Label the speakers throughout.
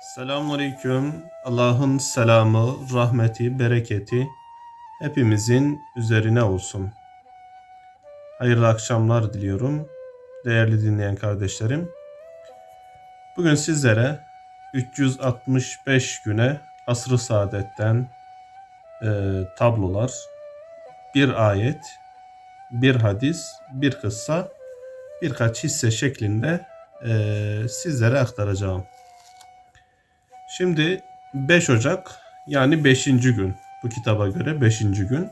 Speaker 1: Selamünaleyküm. Allah'ın selamı, rahmeti, bereketi hepimizin üzerine olsun. Hayırlı akşamlar diliyorum değerli dinleyen kardeşlerim. Bugün sizlere 365 güne asr-ı saadetten e, tablolar, bir ayet, bir hadis, bir kıssa, birkaç hisse şeklinde e, sizlere aktaracağım. Şimdi 5 Ocak yani 5. gün bu kitaba göre 5. gün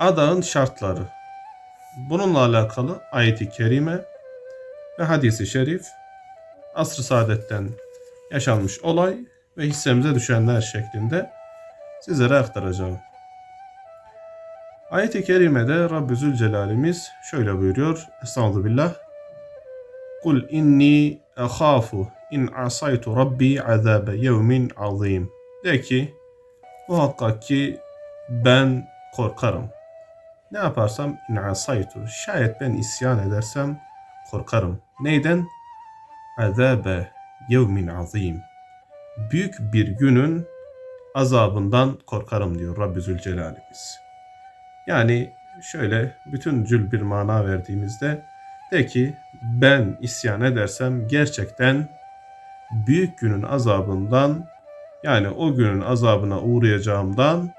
Speaker 1: adağın şartları. Bununla alakalı ayeti kerime ve hadisi şerif asr-ı saadetten yaşanmış olay ve hissemize düşenler şeklinde sizlere aktaracağım. Ayet-i kerimede Rabbi Zülcelal'imiz şöyle buyuruyor. Estağfirullah. Kul inni ahafu in asaytu rabbi azabe yevmin azim. De ki muhakkak ki ben korkarım. Ne yaparsam in asaytu. Şayet ben isyan edersem korkarım. Neyden? Azabe yevmin azim. Büyük bir günün azabından korkarım diyor Rabbi Zülcelal'imiz. Yani şöyle bütüncül bir mana verdiğimizde de ki ben isyan edersem gerçekten büyük günün azabından yani o günün azabına uğrayacağımdan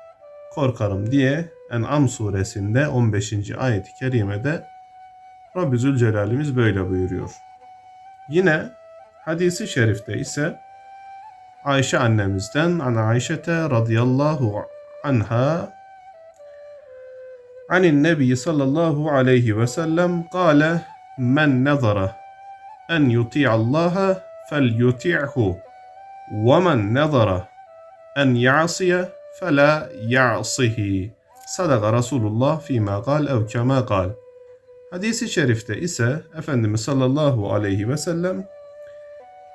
Speaker 1: korkarım diye En'am suresinde 15. ayet-i kerimede Rabbi Zülcelal'imiz böyle buyuruyor. Yine hadisi şerifte ise Ayşe annemizden an Ayşete radıyallahu anha anin nebi sallallahu aleyhi ve sellem kâle men nazara en yuti'a Allah'a fel yuti'hu ve men nazara en ya'siye fela ya'sihi. Sadaka Resulullah fîmâ kal ev kemâ kal. Hadis-i şerifte ise Efendimiz sallallahu aleyhi ve sellem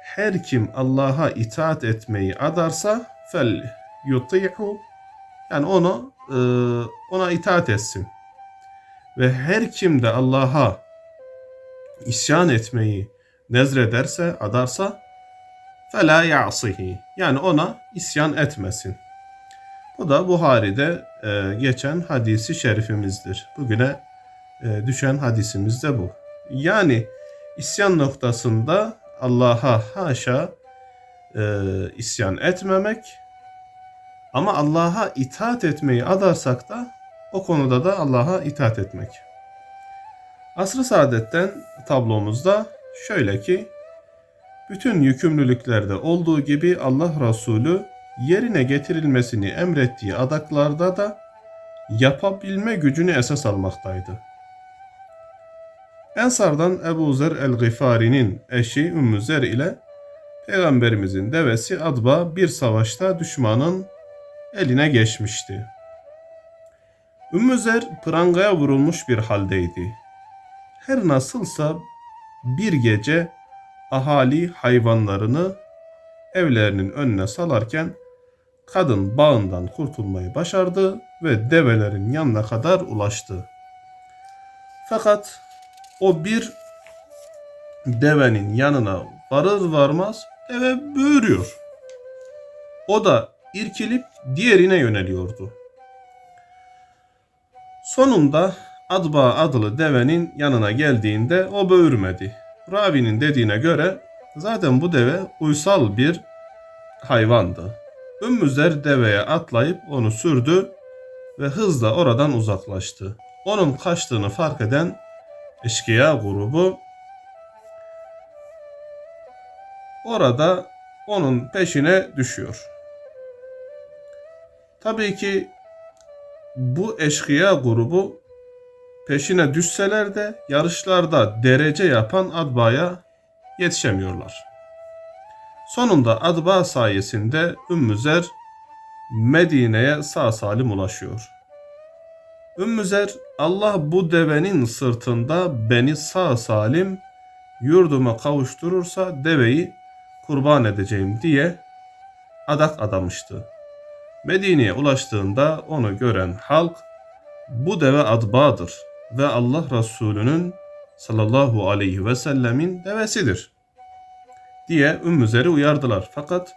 Speaker 1: her kim Allah'a itaat etmeyi adarsa fel yuti'hu yani onu e, ona itaat etsin. Ve her kim de Allah'a isyan etmeyi nezrederse, adarsa fela ya'sihi. Yani ona isyan etmesin. Bu da Buhari'de e, geçen hadisi şerifimizdir. Bugüne e, düşen hadisimiz de bu. Yani isyan noktasında Allah'a haşa e, isyan etmemek ama Allah'a itaat etmeyi adarsak da o konuda da Allah'a itaat etmek. Asr-ı Saadet'ten tablomuzda şöyle ki bütün yükümlülüklerde olduğu gibi Allah Resulü yerine getirilmesini emrettiği adaklarda da yapabilme gücünü esas almaktaydı. Ensardan Ebu Zer el-Gıfari'nin eşi Ümmü Zer ile Peygamberimizin devesi Adba bir savaşta düşmanın eline geçmişti. Ümmü Zer prangaya vurulmuş bir haldeydi. Her nasılsa bir gece ahali hayvanlarını evlerinin önüne salarken kadın bağından kurtulmayı başardı ve develerin yanına kadar ulaştı. Fakat o bir devenin yanına varır varmaz deve böğürüyor. O da irkilip diğerine yöneliyordu. Sonunda Adba adlı devenin yanına geldiğinde o böğürmedi. Ravi'nin dediğine göre zaten bu deve uysal bir hayvandı. Ümmüzer deveye atlayıp onu sürdü ve hızla oradan uzaklaştı. Onun kaçtığını fark eden eşkıya grubu orada onun peşine düşüyor. Tabii ki bu eşkıya grubu peşine düşseler de yarışlarda derece yapan Adba'ya yetişemiyorlar. Sonunda Adba sayesinde Ümmüzer Medine'ye sağ salim ulaşıyor. Ümmüzer Allah bu devenin sırtında beni sağ salim yurduma kavuşturursa deveyi kurban edeceğim diye adak adamıştı. Medine'ye ulaştığında onu gören halk bu deve adbadır ve Allah Resulü'nün sallallahu aleyhi ve sellemin devesidir. diye Ümmü uyardılar. Fakat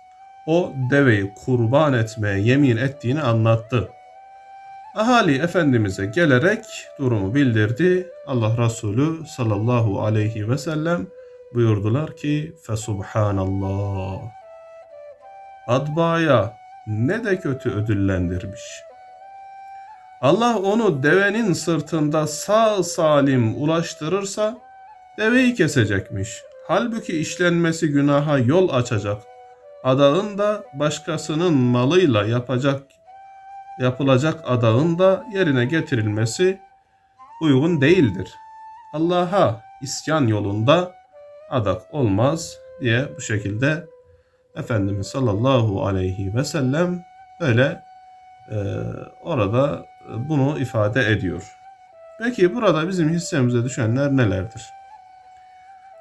Speaker 1: o deveyi kurban etmeye yemin ettiğini anlattı. Ahali Efendimiz'e gelerek durumu bildirdi. Allah Resulü sallallahu aleyhi ve sellem buyurdular ki Fesubhanallah. Adbaya ne de kötü ödüllendirmiş. Allah onu devenin sırtında sağ salim ulaştırırsa deveyi kesecekmiş. Halbuki işlenmesi günaha yol açacak. Adağın da başkasının malıyla yapacak yapılacak adağın da yerine getirilmesi uygun değildir. Allah'a isyan yolunda adak olmaz diye bu şekilde Efendimiz sallallahu aleyhi ve sellem böyle e, orada bunu ifade ediyor. Peki burada bizim hissemize düşenler nelerdir?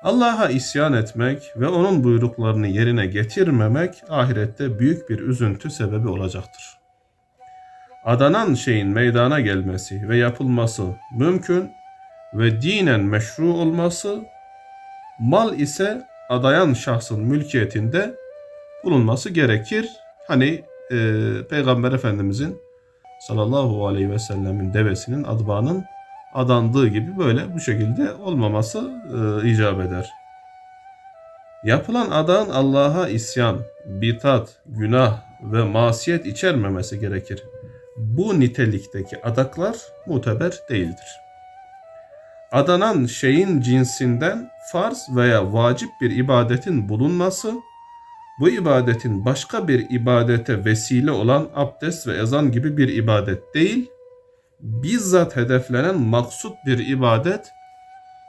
Speaker 1: Allah'a isyan etmek ve onun buyruklarını yerine getirmemek ahirette büyük bir üzüntü sebebi olacaktır. Adanan şeyin meydana gelmesi ve yapılması mümkün ve dinen meşru olması, mal ise adayan şahsın mülkiyetinde bulunması gerekir. Hani e, Peygamber Efendimizin sallallahu aleyhi ve sellemin devesinin adbanın adandığı gibi böyle bu şekilde olmaması e, icap eder. Yapılan adağın Allah'a isyan, bitat, günah ve masiyet içermemesi gerekir. Bu nitelikteki adaklar muteber değildir. Adanan şeyin cinsinden farz veya vacip bir ibadetin bulunması, bu ibadetin başka bir ibadete vesile olan abdest ve ezan gibi bir ibadet değil, bizzat hedeflenen maksut bir ibadet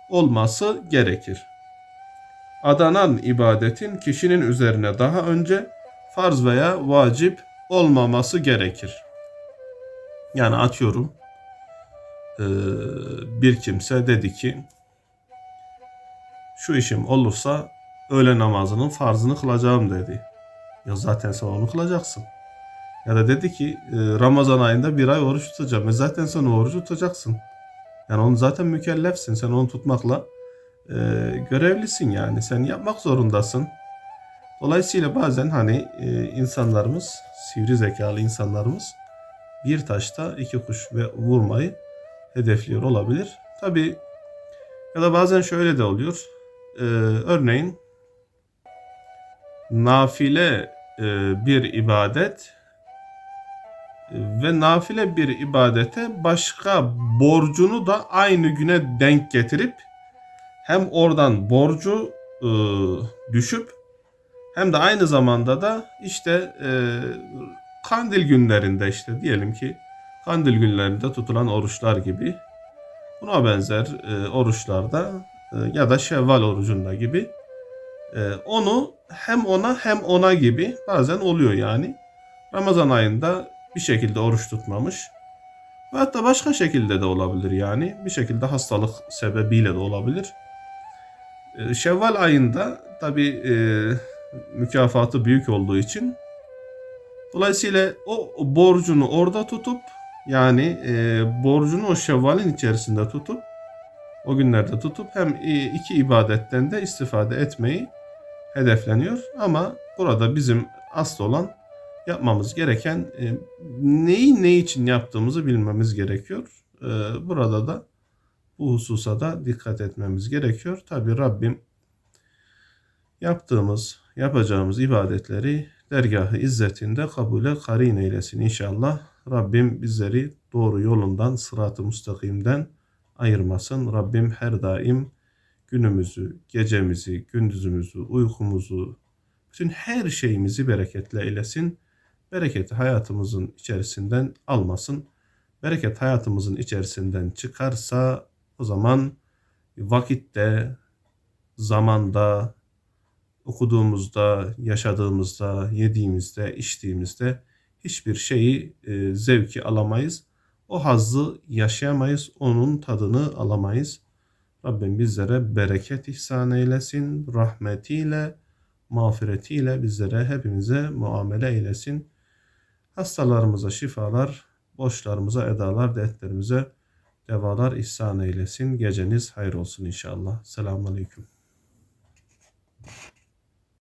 Speaker 1: olması gerekir. Adanan ibadetin kişinin üzerine daha önce farz veya vacip olmaması gerekir. Yani atıyorum bir kimse dedi ki şu işim olursa öğle namazının farzını kılacağım dedi. Ya zaten sen onu kılacaksın. Ya da dedi ki e, Ramazan ayında bir ay oruç tutacağım. E zaten sen o orucu tutacaksın. Yani onu zaten mükellefsin. Sen onu tutmakla e, görevlisin yani. Sen yapmak zorundasın. Dolayısıyla bazen hani e, insanlarımız, sivri zekalı insanlarımız bir taşta iki kuş ve vurmayı hedefliyor olabilir. Tabi ya da bazen şöyle de oluyor. E, örneğin nafile e, bir ibadet ve nafile bir ibadete başka borcunu da aynı güne denk getirip hem oradan borcu e, düşüp hem de aynı zamanda da işte e, kandil günlerinde işte diyelim ki kandil günlerinde tutulan oruçlar gibi buna benzer oruçlarda ya da şevval orucunda gibi onu hem ona hem ona gibi bazen oluyor yani. Ramazan ayında bir şekilde oruç tutmamış. Ve hatta başka şekilde de olabilir yani. Bir şekilde hastalık sebebiyle de olabilir. Ee, Şevval ayında tabi e, mükafatı büyük olduğu için dolayısıyla o borcunu orada tutup yani e, borcunu o Şevval'in içerisinde tutup o günlerde tutup hem iki ibadetten de istifade etmeyi hedefleniyor. Ama burada bizim asıl olan yapmamız gereken e, neyi ne için yaptığımızı bilmemiz gerekiyor. E, burada da bu hususa da dikkat etmemiz gerekiyor. Tabi Rabbim yaptığımız, yapacağımız ibadetleri dergahı izzetinde kabule karin eylesin inşallah. Rabbim bizleri doğru yolundan, sırat-ı müstakimden ayırmasın. Rabbim her daim günümüzü, gecemizi, gündüzümüzü, uykumuzu, bütün her şeyimizi bereketle eylesin bereketi hayatımızın içerisinden almasın. Bereket hayatımızın içerisinden çıkarsa o zaman vakitte, zamanda, okuduğumuzda, yaşadığımızda, yediğimizde, içtiğimizde hiçbir şeyi e, zevki alamayız. O hazzı yaşayamayız, onun tadını alamayız. Rabbim bizlere bereket ihsan eylesin, rahmetiyle, mağfiretiyle bizlere hepimize muamele eylesin. Hastalarımıza şifalar, borçlarımıza edalar, dertlerimize devalar ihsan eylesin. Geceniz hayır olsun inşallah. Selamun Aleyküm.